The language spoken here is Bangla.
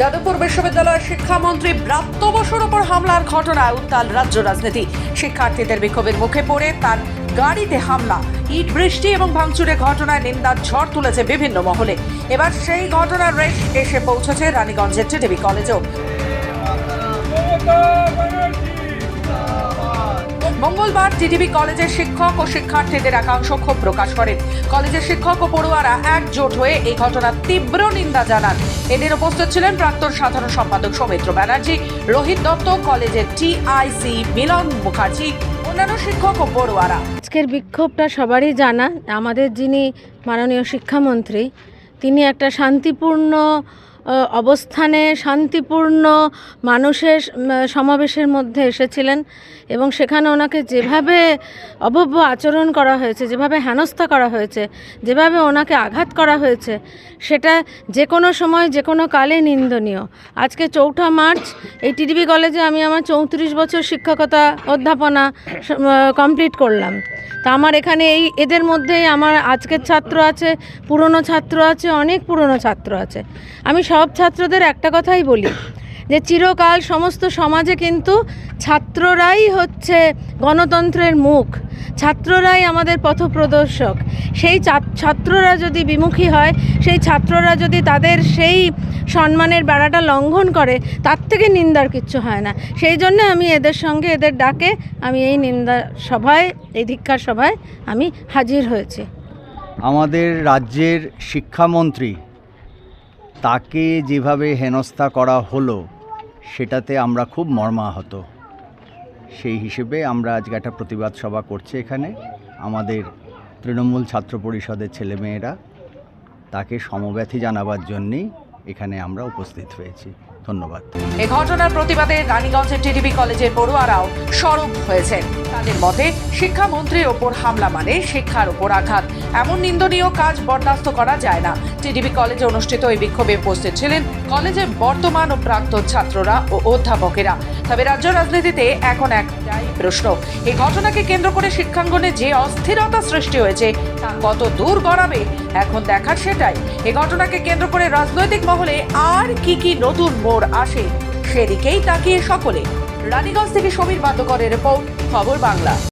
যাদবপুর বিশ্ববিদ্যালয়ের শিক্ষামন্ত্রী ব্রাত্য বসুর ওপর হামলার ঘটনায় উত্তাল রাজ্য রাজনীতি। শিক্ষার্থীদের বিক্ষোভের মুখে পড়ে তার গাড়িতে হামলা। ইট, বৃষ্টি এবং ভাঙচুরের ঘটনায় নিন্দার ঝড় তুলেছে বিভিন্ন মহলে। এবার সেই ঘটনার রেশ এসে পৌঁছেছে রানীগঞ্জের টিটিভি কলেজেও। মঙ্গলবার টিটিভি কলেজের শিক্ষক ও শিক্ষার্থীদের একাংশ ক্ষোভ প্রকাশ করেন। কলেজের শিক্ষক ও পড়ুয়ারা একজোট হয়ে এই ঘটনার তীব্র নিন্দা জানান। এদের উপস্থিত ছিলেন প্রাক্তন সাধারণ সম্পাদক সৌমিত্র ব্যানার্জি, রোহিত দত্ত, কলেজের টিআইসি মিলন মুখার্জি, অন্যান্য শিক্ষক ও পড়ুয়ারা। আজকের বিক্ষোভটা সবারই জানা। আমাদের যিনি মাননীয় শিক্ষামন্ত্রী, তিনি একটা শান্তিপূর্ণ অবস্থানে শান্তিপূর্ণ মানুষের সমাবেশের মধ্যে এসেছিলেন এবং সেখানে ওনাকে যেভাবে অভব্য আচরণ করা হয়েছে, যেভাবে হেনস্থা করা হয়েছে, যেভাবে ওনাকে আঘাত করা হয়েছে, সেটা যে কোনো সময়, যে কোনো কালে নিন্দনীয়। আজকে চৌঠা মার্চ, এই টিডিবি কলেজে আমি আমার চৌত্রিশ বছর শিক্ষকতা অধ্যাপনা কমপ্লিট করলাম। তা আমার এখানে এই এদের মধ্যেই আমার আজকের ছাত্র আছে, পুরনো ছাত্র আছে, অনেক পুরনো ছাত্র আছে। আমি সব ছাত্রদের একটা কথাই বলি, যে চিরকাল সমস্ত সমাজে কিন্তু ছাত্ররাই হচ্ছে গণতন্ত্রের মুখ, ছাত্ররাই আমাদের পথপ্রদর্শক। সেই ছাত্ররা যদি বিমুখী হয়, সেই ছাত্ররা যদি তাদের সেই সম্মানের বেড়াটা লঙ্ঘন করে, তার থেকে নিন্দার কিচ্ছু হয় না। সেই জন্য আমি এদের সঙ্গে এদের ডাকে, আমি এই নিন্দা সভায় এই ধিক্ষার সভায় আমি হাজির হয়েছি। আমাদের রাজ্যের শিক্ষামন্ত্রী তাকে যেভাবে হেনস্থা করা হলো সেটাতে আমরা খুব মর্মাহত। সেই হিসেবে আমরা আজকে একটা প্রতিবাদ সভা করছি এখানে। আমাদের তৃণমূল ছাত্র পরিষদের ছেলেমেয়েরা তাকে সমব্যথী জানাবার জন্যেই এখানে আমরা উপস্থিত হয়েছি। ধন্যবাদ। এ ঘটনার প্রতিবাদে রানীগঞ্জের টিটিভি কলেজের পড়ুয়ারাও সরব হয়েছেন। তাদের মতে, শিক্ষামন্ত্রীর ওপর হামলা মানে শিক্ষার ওপর আঘাত। এমন নিন্দনীয় কাজ বরদাস্ত করা যায় না। টিটিভি কলেজে অনুষ্ঠিত এই বিক্ষোভে উপস্থিত ছিলেন কলেজের বর্তমান ও প্রাক্তন ছাত্ররা ও অধ্যাপকেরা। তবে রাজ্য রাজনীতিতে এখন একটাই প্রশ্ন। এই ঘটনাকে কেন্দ্র করে শিক্ষাঙ্গনে যে অস্থিরতা সৃষ্টি হয়েছে, তা কত দূর গড়াবে? এখন দেখার সেটাই। এই ঘটনাকে কেন্দ্র করে রাজনৈতিক মহলে আর কি কি নতুন মোড় আসে, সেদিকেই তাকিয়ে সকলে। রানীগঞ্জ থেকে সমীর বাদ্যকরের রিপোর্ট খবর বাংলা।